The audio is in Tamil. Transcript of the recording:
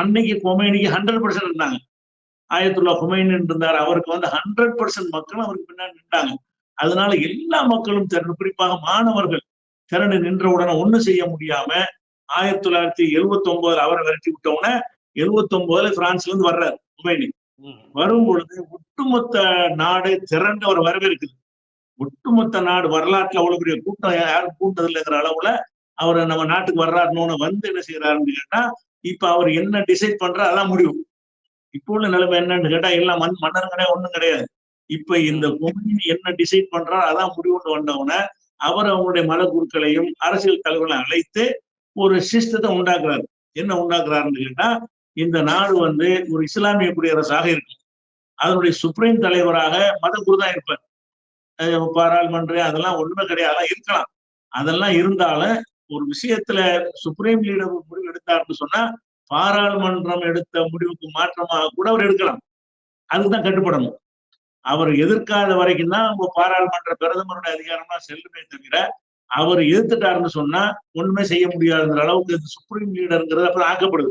அன்னைக்கு கொமைனிக்கு ஹண்ட்ரட் பர்சன்ட் இருந்தாங்க. ஆயத்துல்லா ஹுமைன் இருந்தார் அவருக்கு வந்து ஹண்ட்ரட் பர்சன்ட் மக்கள் அவருக்கு பின்னாடி நின்றாங்க. அதனால எல்லா மக்களும் திரண்டு குறிப்பாக மாணவர்கள் திரண்டு நின்ற உடனே ஒண்ணு செய்ய முடியாம ஆயிரத்தி தொள்ளாயிரத்தி எழுவத்தி ஒன்பதுல அவரை விரட்டி விட்ட உடனே எழுவத்தி ஒன்பதுல பிரான்ஸ்ல இருந்து வர்றாரு ஹுமைனி வரும் பொழுது ஒட்டுமொத்த நாடு திரண்டு அவர் வரவேற்குது. ஒட்டுமொத்த நாடு வரலாற்றுல அவ்வளவு பெரிய கூட்டம் யாரும் கூட்டது இல்லைங்கிற அளவுல அவர் நம்ம நாட்டுக்கு வர்றாருன்னு வந்து என்ன செய்யறாருன்னு கேட்டா இப்ப அவர் என்ன டிசைட் பண்றா அதான் முடிவு. இப்போ உள்ள நிலைமை என்னன்னு கேட்டா எல்லாம் மண் மன்னர் கிடையாது ஒண்ணும் கிடையாது. இப்ப இந்த கொமினி என்ன டிசைட் பண்றா அதான் முடிவுன்னு வந்தவன அவர் அவங்களுடைய மத குருக்களையும் அரசியல் தலைவர்களையும் அழைத்து ஒரு சிஸ்டத்தை உண்டாக்குறாரு. என்ன உண்டாக்குறாருன்னு கேட்டா இந்த நாடு வந்து ஒரு இஸ்லாமிய குடியரசாக இருக்கும். அதனுடைய சுப்ரீம் தலைவராக மத குரு தான் இருப்பார். பாராளுமன்ற அதெல்லாம் ஒண்ணுமே கிடையாது. அதெல்லாம் இருக்கலாம். அதெல்லாம் இருந்தாலும் ஒரு விஷயத்துல சுப்ரீம் லீடர் ஒரு முடிவு எடுத்தாருன்னு சொன்னா பாராளுமன்றம் எடுத்த முடிவுக்கு மாற்றமாக கூட அவர் எடுக்கலாம். அதுக்குதான் கட்டுப்படணும். அவர் எதிர்க்காத வரைக்கும் தான் உங்க பாராளுமன்ற பிரதமருடைய அதிகாரம்லாம் செல்லுமே தவிர அவர் எதிர்த்துட்டாருன்னு சொன்னா ஒண்ணுமே செய்ய முடியாதுங்கிற அளவுக்கு இந்த சுப்ரீம் லீடருங்கிறது அப்புறம் ஆக்கப்படுது.